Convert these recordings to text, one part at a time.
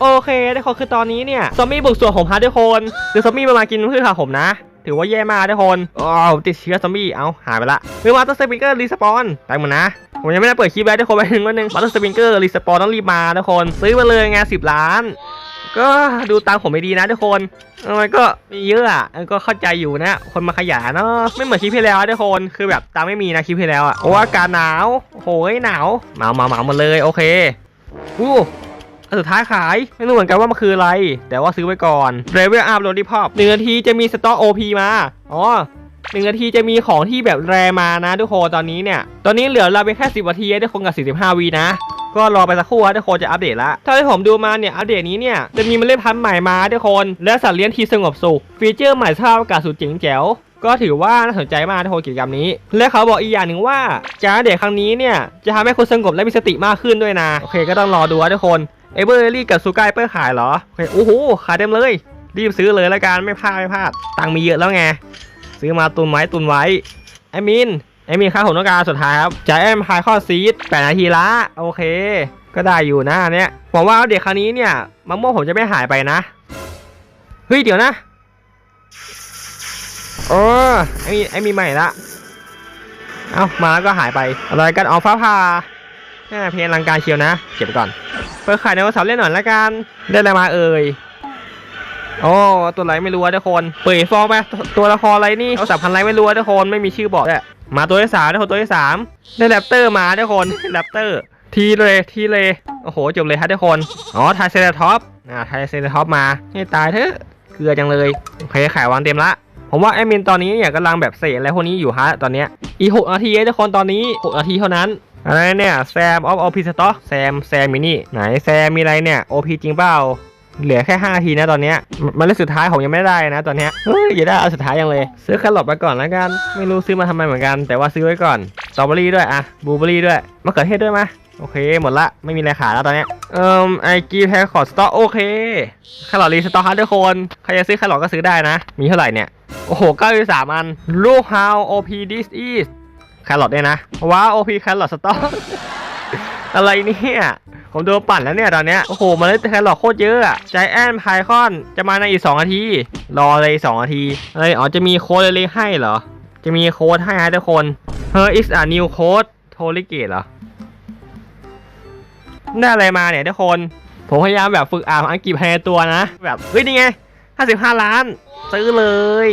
โอเคทุกคนคือตอนนี้เนี่ยซอมบี้บุกสวนผมฮะทุกคนคือซอมบี้มามากินพืชผักผมนะ ถือว่าแย่มากทุกคนอ๋อผมติดเชื้อซอมบี้เอาหายไปละเรือมาตัวสปริงเกอร์รีสปอนไปหมดนะผมยังไม่ได้เปิดคลิปไว้ทุกคนไปถึงวันหนึ่งมาตัวสปริงเกอร์รีสปอนต้องรีบมาทุกคนซื้อมาเลยไงสิบล้าน ก็ดูตามผมไม่ดีนะทุกคนออมันก็มีเยอะอะก็เข้าใจอยู่นะ คนมาขยายเนาะไม่เหมือนคลิปที่แล้วทุกคนคือแบบตามไม่มีนะคลิปที่แล้วอะเพราะว่าอากาศหนาวโอ้ยหนาวหมาเหมาเหมาหมดเลยโอเคอู้ อันสุดท้ายขาย ไม่รู้เหมือนกันว่ามันคืออะไร แต่ว่าซื้อไว้ก่อนเรเวลอัพโรดี้พอปหนึ่งนาทีจะมีสต็อกโอพีมา อ๋อหนึ่งนาทีจะมีของที่แบบแรมานะทุกคนตอนนี้เนี่ย ตอนนี้เหลือเราเป็นแค่10นาทีทุกคนกับ 45วีนะ ก็รอไปสักครู่ทุกคนจะอัปเดตละถ้าที่ผมดูมาเนี่ยอัปเดตนี้เนี่ยจะมีเมล็ดพันธุ์ใหม่มาทุกคน และสัตว์เลี้ยงที่สงบสุขฟีเจอร์ใหม่สภาพอากาศสุดเจ๋งแจ๋วก็ถือว่าน่าสนใจมากทุกคนกิจกรรมนี้ และเขาบอกอีกอย่างหนึ่งว่าการอัปเดตครั้งนี้เนี่ยจะทำให้คุณสงบและมีสติมากขึ้นด้วยนะโอเคก็ต้องรอดูทุกคน เอเบอร์รี่กับซูกายเปอร์ขายเหรอโอ้โหขายเต็มเลย รีบซื้อเลยละกันไม่พลาดไม่พลาดตังมีเยอะแล้วไงซื้อมาตุนไว้ตุนไว้ไอมินไอมินค่าผมต้องการสุดท้ายครับจ่ายแอมพายข้อซีดแปดนาทีละโอเค ก็ได้อยู่นะเนี้ยผมว่าเด็กครั้งนี้เนี่ยมะม่วงผมจะไม่หายไปนะเฮ้ยเดี๋ยวนะโอ้ไอมีไอมีใหม่ละเอามาแล้วก็หายไปอะไรกันออกฟ้าผ่าแม่เพลงลังการเชียวนะ เก็บไปก่อน เปิดขายในวันเสาร์เล่นหน่อยละกัน ได้อะไรมาเอ่ยโอ้ตัวอะไรไม่รู้อะทุกคน เปิดฟองไปตัวละครอะไรนี่เอาสับพันไรไม่รู้อะทุกคนไม่มีชื่อบอกด้วยมาตัวที่สามทุกคนตัวที่สามได้แรปเตอร์มาทุกคนแรปเตอร์ทีเลยทีเลยโอ้โหจบเลยฮะทุกคนอ๋อไทยเซนท็อปอ่าไทยเซนท็อปมาให้ตายเถอะเกลือจังเลยโอเคขายวางเต็มละผมว่าแอดมินตอนนี้เนี่ยกำลังแบบเสกอะไรพวกนี้อยู่ฮะตอนเนี้ยอีกหกนาทีทุกคนตอนนี้หกนาทีเท่านั้น อะไรเนี่ยแซมออฟออพีสต็อกแซมแซมมินี่ไหนแซมมีอะไรเนี่ยโอพีจริงเปล่าเหลือแค่5นาทีนะตอนนี้มันเล่นสุดท้ายผมยังไม่ได้นะตอนนี้เฮ้ยอย่าได้เอาสุดท้ายยังเลย ซื้อแครอทไปก่อนแล้วกัน ไม่รู้ซื้อมาทำไมเหมือนกัน แต่ว่าซื้อไว้ก่อนสตรอเบอรี่ด้วยอะบลูเบอรี่ด้วยมะเขือเทศด้วยมะโอเค หมดละไม่มีอะไรขายแล้วตอนนี้เอ่อไอกีแพคขอสต็อกโอเคแครอทรีสต็อกฮะทุกคนใครจะซื้อแครอทก็ซื้อได้นะ มีเท่าไหร่เนี่ยโอ้โหเก้าสามอันลูก how op this is แครอทเนี่ยนะ ว้าว op แครอทสต็อกอะไรเนี่ยผมโดนปั่นแล้วเนี่ยตอนเนี้ยโอ้โหมาเล่นแครอทโคตรเยอะอะใจแอนไพคอนจะมาในอีก 2 นาที รอเลยสองนาทีอะไรอ๋อจะมีโค้ดเล็กๆให้เหรอ จะมีโค้ดให้ฮะทุกคน Her is a new code โทริเกตเหรอได้อะไรมาเนี่ยทุกคน ผมพยายามแบบฝึกอ่านอังกฤษภายในตัวนะ แบบเฮ้ยนี่ไง 55 ล้าน ซื้อเลย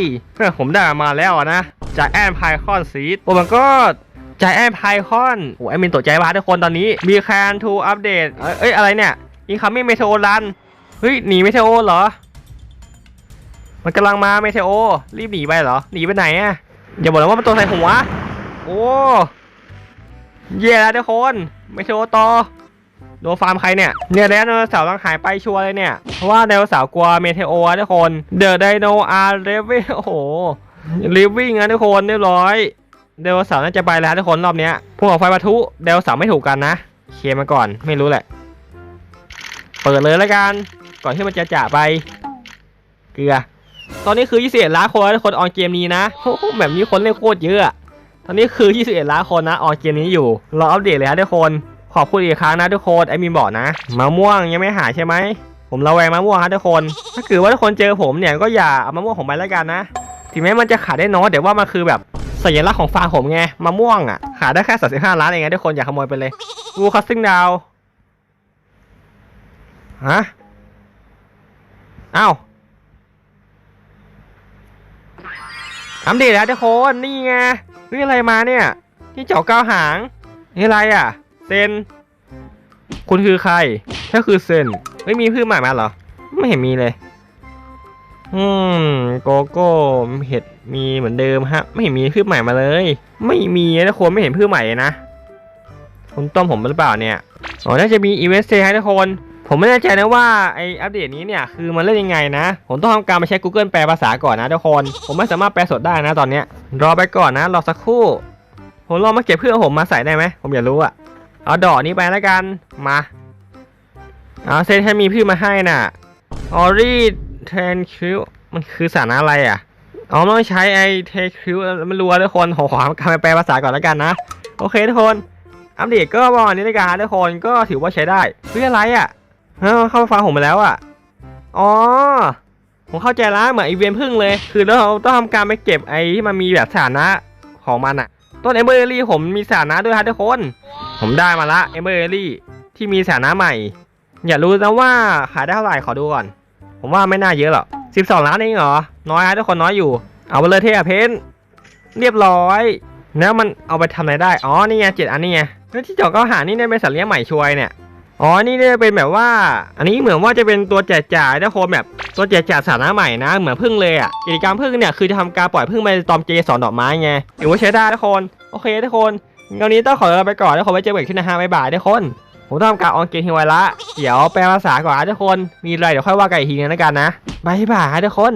ผมได้มาแล้วนะ จากแอนไพคอนซีดโอ้มันก็ใจแอนไพคอนโอ้แอดมินตกใจมากทุกคนตอนนี้มีแคนทูอัปเดตเอ้ยอะไรเนี่ยอินคัมมิ่เมเทโอรันเฮ้ยหนีเมเทโอเหรอ มันกำลังมาเมเทโอรีบหนีไปเหรอหนีไปไหนอะอย่าบอกนะว่ามันตัวใส่หัวโอ้เย่แล้วทุกคนเมเทโอต่อโดนฟาร์มใครเนี่ยเนี่ยแล้วไดโนเสาร์ต้องหายไปชัวร์เลยเนี่ยเพราะว่าไดโนเสาร์กลัวเมเทโอทุกคนเดอะไดโนอาร์เรเวโอ้โห ลิฟวิ่งนะทุกคนเรียบร้อยไดโนเสาร์น่าจะไปแล้วทุกคนรอบเนี้ยพวกออกไฟปะทุไดโนเสาร์ไม่ถูกกันนะเคลียร์มาก่อนไม่รู้แหละ เปิดเลยแล้วกันก่อนที่มันจะจ่าไปเกลือ ตอนนี้คือ21ล้านคนทุกคนออนเกมนี้นะโอ้โหแบบนี้คนเล่นโคตรเยอะอะตอนนี้คือ21ล้านคนนะออนเกมนี้อยู่รออัปเดตเลยนะทุกคนขอบคุณอีกครั้งนะทุกคนไอมีนบอกนะมะม่วงยังไม่หายใช่ไหมผมระแวงมะม่วงครับทุกคน ถ้าเกิดว่าทุกคนเจอผมเนี่ยก็อย่าเอามะม่วงผมไปแล้วกันนะ ถึงแม้มันจะขายได้น้อยแต่ว่ามันคือแบบสัญลักษณ์ของฟาร์มผมไงมะม่วงอะขายได้แค่35ล้านเองไงทุกคนอย่าขโมยไปเลยวูคัสซิ่งดาวฮะอ้าวอัปเดตแล้วทุกคนนี่ไงนี่อะไรมาเนี่ย ที่เจาะก้าวหางนี่อะไรอะ เซน คุณคือใครถ้าคือเซนไม่มีพืชใหม่มาเหรอ ไม่เห็นมีเลย อืมโกโก้เห็ดมีเหมือนเดิมฮะ ไม่เห็นมีพืชใหม่มาเลย ไม่มีนะคนไม่เห็นพืชใหม่นะคุณต้มผมหรือเปล่าเนี่ยอ๋อน่าจะมีอีเวนต์เซให้ทุกคนผมไม่แน่ใจนะว่าไออัปเดตนี้เนี่ยคือมันเล่นยังไงนะ ผมต้องทำการไปใช้ Google แปลภาษาก่อนนะทุกคน ผมไม่สามารถแปลสดได้นะตอนเนี้ยรอไปก่อนนะรอสักครู่ ผมลองมาเก็บเพื่อผมมาใส่ได้ไหมผมอยากรู้อะเอาดอกนี้ไปแล้วกันมาเอาเซนให้มีพืชมาให้น่ะออรี เทนคิวมันคือสารอะไรอะ อ๋อมันใช้ไอเทคิวมันรัวทุกคนผมขอกาไปแปลภาษาก่อนแล้วกันนะ โอเคทุกคน อัปเดตก็ประมาณนี้ในการทุกคนก็ถือว่าใช้ได้เพื่ออะไรอะเอ้าเข้ามาฟังผมไปแล้วอะ อ๋อ ผมเข้าใจละเหมือนไอเวียนพึ่งเลย คือเราต้องทำการไปเก็บไอที่มันมีแบบสถานะของมันอะต้นเอเมอร์รี่ผมมีสถานะด้วยครับทุกคน ผมได้มาละเอเมอร์รี่ที่มีสถานะใหม่ อย่ารู้นะว่าขายได้เท่าไหร่ขอดูก่อน ผมว่าไม่น่าเยอะหรอก12 ล้านเองเหรอ น้อยฮะทุกคนน้อยอยู่ เอาไปเลยเทอะเพนเรียบร้อย แล้วมันเอาไปทำอะไรได้ อ๋อ นี่ไงเจ็ดอันนี่ไง แล้วที่จาะก็หานี่เนี่ยเป็นสัตว์เลี้ยงใหม่ช่วยเนี่ย อ๋อ นี่เนี่ยเป็นแบบว่า อันนี้เหมือนว่าจะเป็นตัวแจกจ่ายนะโคมแบบตัวแจกจ่ายสานะใหม่นะ เหมือนพึ่งเลยอะ กิจกรรมพึ่งเนี่ยคือจะทำการปล่อยพึ่งไปตอมเจสอนดอกไม้ไงถือว่าใช้ได้ทุกคน โอเคทุกคนวันนี้ต้องขอลาไปก่อนแล้วขอไว้เจอกันขึ้นนะฮะบ๊ายบายทุกคน ผมต้องทำการออนเกมทิ้งไว้ละ เดี๋ยวแปลภาษาก่อนนะทุกคน มีอะไรเดี๋ยวค่อยว่ากันอีกทีนึงแล้วกันนะบายบายทุกคน